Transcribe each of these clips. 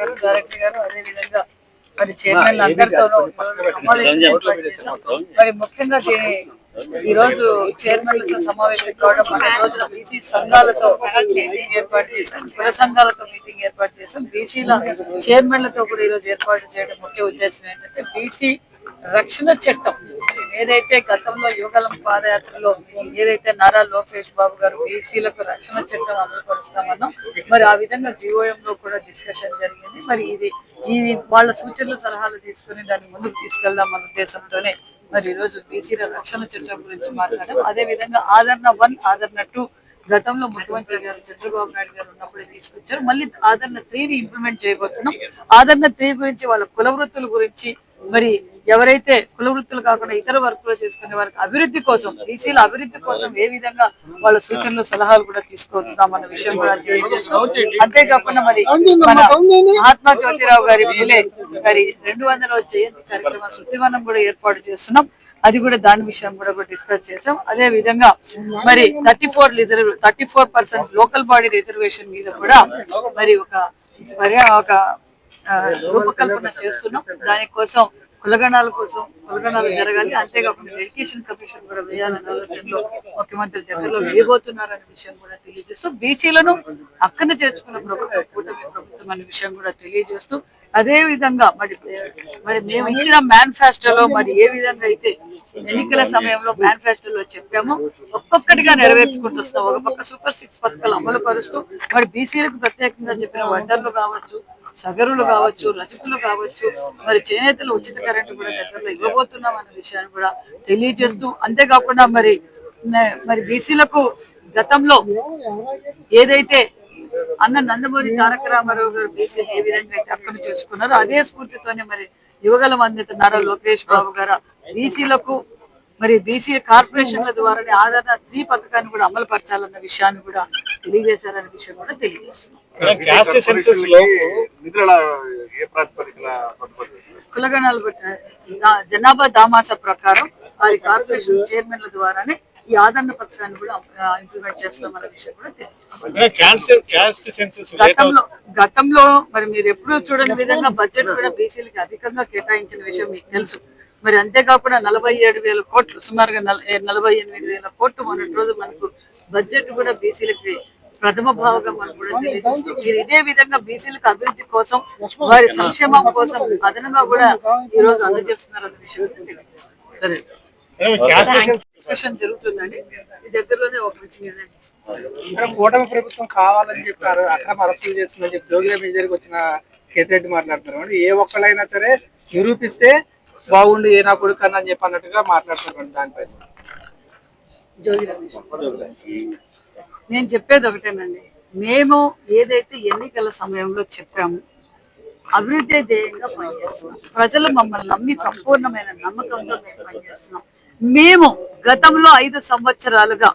గారు డైరెక్టర్ గారు అదే విధంగా మరి చైర్మన్ అందరితోనూ సమావేశం. మరి ముఖ్యంగా ఈ రోజు చైర్మన్లతో సమావేశం కావడం మన రోజున బీసీ సంఘాలతో మీటింగ్ ఏర్పాటు చేశాం. కుల సంఘాలతో మీటింగ్ ఏర్పాటు చేశాం. బీసీల చైర్మన్లతో కూడా ఈ రోజు ఏర్పాటు చేయడం ముఖ్య ఉద్దేశం ఏంటంటే బీసీ రక్షణ చట్టం. ఏదైతే గతంలో యువగలం పాదయాత్రలో ఏదైతే నారా లోకేష్ బాబు గారు బీసీలకు రక్షణ చట్టం అమలు పరుస్తామన్నాం మరి ఆ విధంగా జీవోఎం లో కూడా డిస్కషన్ జరిగింది. మరి ఇది ఈ వాళ్ళ సూచనలు సలహాలు తీసుకుని దాన్ని ముందుకు తీసుకెళ్దాం అన్న ఉద్దేశంతోనే మరి ఈరోజు బీసీల రక్షణ చట్టం గురించి మాట్లాడాం. అదే విధంగా ఆదరణ వన్ ఆదరణ టూ గతంలో ముఖ్యమంత్రి గారు చంద్రబాబు నాయుడు గారు ఉన్నప్పుడే తీసుకొచ్చారు. మళ్ళీ ఆదరణ త్రీని ఇంప్లిమెంట్ చేయబోతున్నాం. ఆదరణ త్రీ గురించి వాళ్ళ కుల వృత్తుల గురించి మరి ఎవరైతే కుల వృత్తులు కాకుండా ఇతర వర్కులు చేసుకునే వారికి అభివృద్ధి కోసం బీసీల అభివృద్ధి కోసం ఏ విధంగా వాళ్ళ సూచనలు సలహాలు కూడా తీసుకుందాం అన్న విషయం కూడా తెలియజేస్తాం అంతేకాకుండా మరి మన మహాత్మా జ్యోతిరావు గారి మేలే మరి రెండు వందల జయంతి కార్యక్రమం శృతివనం కూడా ఏర్పాటు చేస్తున్నాం. అది కూడా దాని విషయం కూడా డిస్కస్ చేసాం అదే విధంగా మరి thirty four reserve thirty four percent local body reservation మీద కూడా మరి ఒక మరి ఒక రూపకల్పన చేస్తున్నాం. దానికోసం కులగణాల కోసం కులగణాలు జరగాలి. అంతేకాకుండా ఎడ్యుకేషన్ కమిషన్ కూడా వేయాలనే ఆలోచనలో ముఖ్యమంత్రి దగ్గరలో వేయబోతున్నారనే విషయం కూడా తెలియజేస్తూ బీసీలను అక్కన చేర్చుకున్న ప్రభుత్వం కూటమి ప్రభుత్వం అనే విషయం కూడా తెలియజేస్తూ అదే విధంగా మరి మరి మేము ఇచ్చిన మేనిఫెస్టోలో మరి ఏ విధంగా అయితే ఎన్నికల సమయంలో మేనిఫెస్టోలో చెప్పామో ఒక్కొక్కటిగా నెరవేర్చుకుంటూ వస్తాం ఒక పక్క సూపర్ సిక్స్ పథకాలు అమలు పరుస్తూ మరి బీసీలకు ప్రత్యేకంగా చెప్పిన వడ్డర్లు కావచ్చు సగరులు కావచ్చు రచితులు కావచ్చు మరి చేనేతలు ఉచిత కరెంటు కూడా దగ్గరలో ఇవ్వబోతున్నాం అన్న విషయాన్ని కూడా తెలియజేస్తూ అంతేకాకుండా మరి మరి బీసీలకు గతంలో ఏదైతే అన్న నందమూరి తారక రామారావు గారు బీసీ ఏ విధంగా అయితే అక్కడ చేసుకున్నారో అదే స్ఫూర్తితోనే మరి యువగల అందిత నారా లోకేష్ బాబు గారు బీసీలకు మరి బీసీ కార్పొరేషన్ల ద్వారానే ఆదరణ త్రీ పథకాన్ని కూడా అమలు పరచాలన్న విషయాన్ని కూడా తెలియజేశారన్న విషయం కూడా తెలియజేస్తున్నాం. నిధుల ఏ ప్రాతిపదికన పొందుపరిచారు? కులగణాలు జనాభా దామాస ప్రకారం వారి కార్పొరేషన్ చైర్మన్ల ద్వారానే ఈ ఆదరణ పథకాన్ని కూడా ఇంప్లిమెంట్ చేస్తామన్న విషయం కూడా గతంలో గతంలో మరి మీరు ఎప్పుడూ చూడని విధంగా బడ్జెట్ కూడా బీసీలకి అధికంగా కేటాయించిన విషయం మీకు తెలుసు మరి అంతేకాకుండా నలభై ఏడు వేల కోట్లు సుమారుగా నలభై ఎనిమిది వేల కోట్లు మొన్నటి రోజు మనకు బడ్జెట్ కూడా బీసీలకి ప్రథమ భాగం అని కూడా తెలియజేస్తూ మీరు ఇదే విధంగా బీసీలకు అభివృద్ధి కోసం వారి సంక్షేమం కోసం అదనంగా కూడా ఈ రోజు అందజేస్తున్నారు అన్న విషయం డిస్కషన్ జరుగుతుందండి. ఈ దగ్గరలోనే ఒక మంచి నిర్ణయం కూటమి ప్రభుత్వం కావాలని చెప్పారు అక్రమ అరెస్టులు చేస్తుందని చెప్పి జోగిల మేజర్కి వచ్చిన కేతిరెడ్డి మాట్లాడుతున్నారు. అంటే ఏ ఒక్కళ్ళైనా సరే నిరూపిస్తే బాగుండు ఏ నా కొడుకు అని చెప్పి అన్నట్టుగా మాట్లాడుతున్నారు దానిపై. జోగి రమేష్ నేను చెప్పేది ఒకటేనండి. మేము ఏదైతే ఎన్నికల సమయంలో చెప్పాము అభివృద్ధి ధ్యేయంగా పనిచేస్తున్నాం. ప్రజలు మమ్మల్ని నమ్మి సంపూర్ణమైన నమ్మకంతో మేము పనిచేస్తున్నాం. మేము గతంలో ఐదు సంవత్సరాలుగా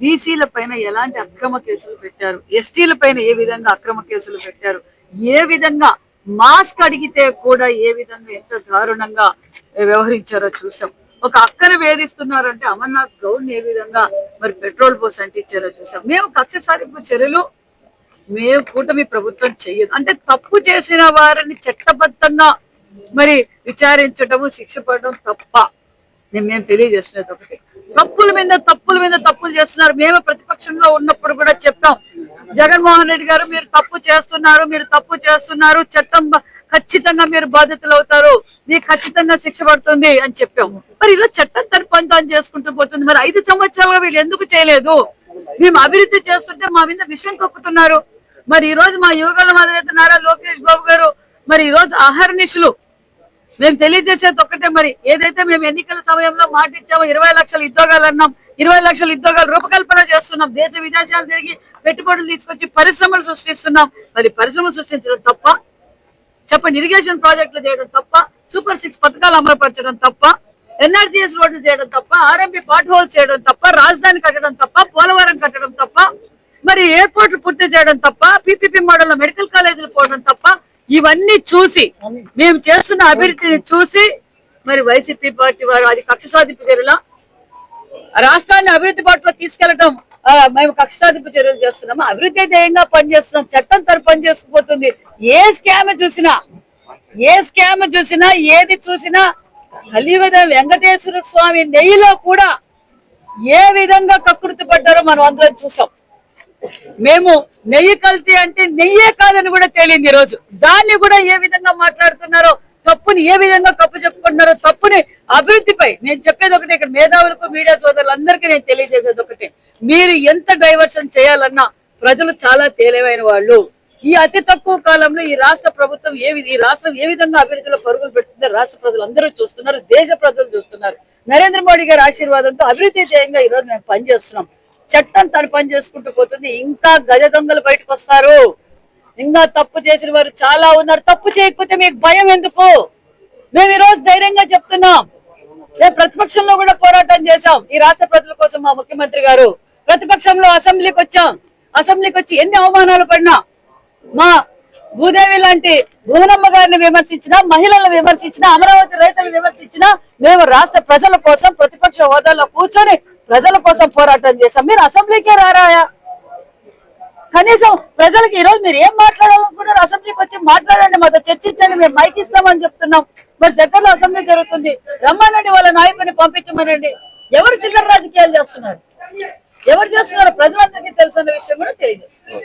బీసీల పైన ఎలాంటి అక్రమ కేసులు పెట్టారు? ఎస్టీల పైన ఏ విధంగా అక్రమ కేసులు పెట్టారు? ఏ విధంగా మాస్క్ అడిగితే కూడా ఏ విధంగా ఎంత దారుణంగా వ్యవహరించారో చూసాం. ఒక అక్కను వేధిస్తున్నారంటే అమర్నాథ్ గౌడ్ని ఏ విధంగా మరి పెట్రోల్ పోసి అంటించారో చూసాం. మేము కక్ష సారింపు చర్యలు మేము కూటమి ప్రభుత్వం చెయ్యదు. అంటే తప్పు చేసిన వారిని చట్టబద్ధంగా మరి విచారించడము శిక్ష పడడం తప్ప నేను మేము తెలియజేస్తున్నది ఒకటి. తప్పుల మీద తప్పుల మీద తప్పులు చేస్తున్నారు. మేము ప్రతిపక్షంలో ఉన్నప్పుడు కూడా చెప్తాం. జగన్మోహన్ రెడ్డి గారు మీరు తప్పు చేస్తున్నారు మీరు తప్పు చేస్తున్నారు చట్టం ఖచ్చితంగా మీరు బాధితులు అవుతారు మీకు ఖచ్చితంగా శిక్ష పడుతుంది అని చెప్పాం మరి ఇలా చట్టం తన పని తాను చేసుకుంటూ పోతుంది. మరి ఐదు సంవత్సరాలుగా వీళ్ళు ఎందుకు చేయలేదు? మేము అభివృద్ధి చేస్తుంటే మా మీద విషయం కక్కుతున్నారు. మరి ఈ రోజు మా యువకుల మధ్య నారా లోకేష్ బాబు గారు మరి ఈ రోజు అహర్నిశులు మేము తెలియజేసేది ఒక్కటే మరి. ఏదైతే మేము ఎన్నికల సమయంలో మాటిచ్చామో ఇరవై లక్షల ఉద్యోగాలు అన్నాం ఇరవై లక్షల ఉద్యోగాలు రూపకల్పన చేస్తున్నాం. దేశ విదేశాలు తిరిగి పెట్టుబడులు తీసుకొచ్చి పరిశ్రమలు సృష్టిస్తున్నాం. మరి పరిశ్రమలు సృష్టించడం తప్ప చెప్పండి ఇరిగేషన్ ప్రాజెక్టులు చేయడం తప్ప సూపర్ సిక్స్ పథకాలు అమలుపరచడం తప్ప ఎన్ఆర్జీఎస్ రోడ్లు చేయడం తప్ప ఆర్ఎంపీ పాట్ హోల్స్ చేయడం తప్ప రాజధాని కట్టడం తప్ప పోలవరం కట్టడం తప్ప మరి ఎయిర్పోర్ట్లు పూర్తి చేయడం తప్ప పీపీపీ మోడల్ మెడికల్ కాలేజీలు పోవడం తప్ప ఇవన్నీ చూసి మేము చేస్తున్న అభివృద్ధిని చూసి మరి వైసీపీ పార్టీ వారు అది కక్ష సాధింపు చర్యలా? రాష్ట్రాన్ని అభివృద్ధి బాటలో తీసుకెళ్ళడం మేము కక్ష సాధింపు చర్యలు చేస్తున్నాము? అభివృద్ధి ధ్యేయంగా పనిచేస్తున్నాం చట్టం తరపు పనిచేసుకుపోతుంది. ఏ స్కామ్ చూసినా ఏ స్కామ్ చూసినా ఏది చూసినా కలియుగ వెంకటేశ్వర స్వామి నెయ్యిలో కూడా ఏ విధంగా కకృతి పడ్డారో మనం అందరం చూసాం. మేము నెయ్యి కల్తీ అంటే నెయ్యే కాదని కూడా తేలింది ఈ రోజు. దాన్ని కూడా ఏ విధంగా మాట్లాడుతున్నారో తప్పుని ఏ విధంగా కప్పు చెప్పుకుంటున్నారో తప్పుని అభివృద్ధిపై నేను చెప్పేది ఒకటి ఇక్కడ మేధావులకు మీడియా సోదరులందరికీ నేను తెలియజేసేది ఒకటి. మీరు ఎంత డైవర్షన్ చేయాలన్నా ప్రజలు చాలా తేలివైన వాళ్ళు. ఈ అతి తక్కువ కాలంలో ఈ రాష్ట్ర ప్రభుత్వం ఏ ఈ రాష్ట్రం ఏ విధంగా అభివృద్ధిలో పరుగులు పెడుతుందో రాష్ట్ర ప్రజలు అందరూ చూస్తున్నారు దేశ ప్రజలు చూస్తున్నారు. నరేంద్ర మోడీ గారి ఆశీర్వాదంతో అభివృద్ధి ధ్యేయంగా ఈ రోజు మేము పనిచేస్తున్నాం. చట్టం తను పని చేసుకుంటూ పోతుంది. ఇంకా గజ దొంగలు బయటకు వస్తారు. ఇంకా తప్పు చేసిన వారు చాలా ఉన్నారు. తప్పు చేయకపోతే మీకు భయం ఎందుకు? మేము ఈ రోజు ధైర్యంగా చెప్తున్నాం. మేము ప్రతిపక్షంలో కూడా పోరాటం చేశాం. ఈ రాష్ట్ర ప్రజల కోసం మా ముఖ్యమంత్రి గారు ప్రతిపక్షంలో అసెంబ్లీకి వచ్చాం. అసెంబ్లీకి వచ్చి ఎన్ని అవమానాలు పడినా మా భూదేవి లాంటి భువనమ్మ గారిని విమర్శించినా మహిళలను విమర్శించినా అమరావతి రైతులను విమర్శించినా మేము రాష్ట్ర ప్రజల కోసం ప్రతిపక్ష హోదాలో కూర్చొని ప్రజల కోసం పోరాటం చేశాం. మీరు అసెంబ్లీకే రారాయా? కనీసం ప్రజలకు ఈ రోజు మీరు ఏం మాట్లాడాలనుకుంటారు అసెంబ్లీకి వచ్చి మాట్లాడండి మాతో చర్చించండి మేము మైక్ ఇస్తామని చెప్తున్నాం. మరి దగ్గరలో అసెంబ్లీ జరుగుతుంది. రమ్మనండి వాళ్ళ నాయకుడిని పంపించమనండి. ఎవరు చిల్లర రాజకీయాలు చేస్తున్నారు? ఎవరు చేస్తున్నారో ప్రజలందరికీ తెలిసిన విషయం కూడా తెలియజేస్తున్నారు